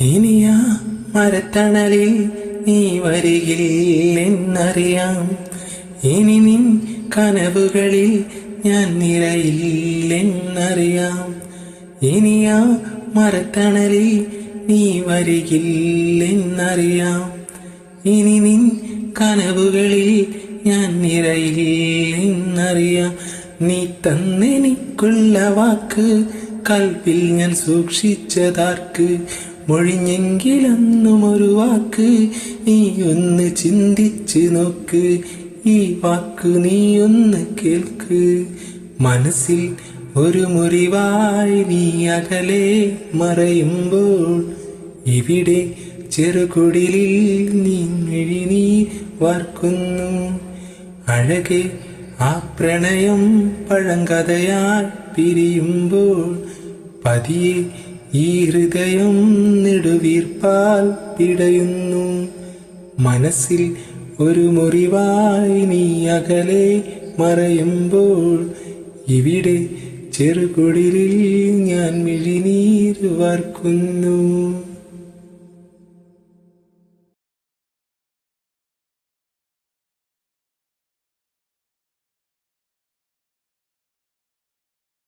ഇനിയാ മരത്തണലിൽ നീ വരികില്ലെന്നറിയാം. ഇനി നിൻ കനവുകളിൽ ഞാൻ നിറയില്ലെന്നറിയാം. ഇനിയാ മരത്തണലിൽ നീ വരികില്ലെന്നറിയാം. ഇനി നിൻ കനവുകളിൽ ഞാൻ നിറയില്ലെന്നറിയാം. നീ തന്നെനിക്കുള്ള വാക്ക് കൽവിൽ ഞാൻ സൂക്ഷിച്ചതാർക്ക് മൊഴിഞ്ഞെങ്കിലന്നും ഒരു വാക്ക് നീ ഒന്ന് ചിന്തിച്ച് നോക്ക്. ഈ വാക്ക് നീ ഒന്ന് കേൾക്ക്. മനസ്സിൽ ഒരു മുറിവായി നീ അകലെ മറയുമ്പോൾ ഇവിടെ ചെറുകുടിലിൽ നീ മെഴിനീ വാർക്കുന്നു. അഴകെ ആ പ്രണയം പഴങ്കഥയാൽ പിരിയുമ്പോൾ പതിയെ ഈ ഹൃദയം നെടുവീർപ്പാൽ പിടയുന്നു. മനസ്സിൽ ഒരു മുറിവായി നീ അകലെ മറയുമ്പോൾ ഇവിടെ ചെറുകുടിലിൽ ഞാൻ മിഴിനീർ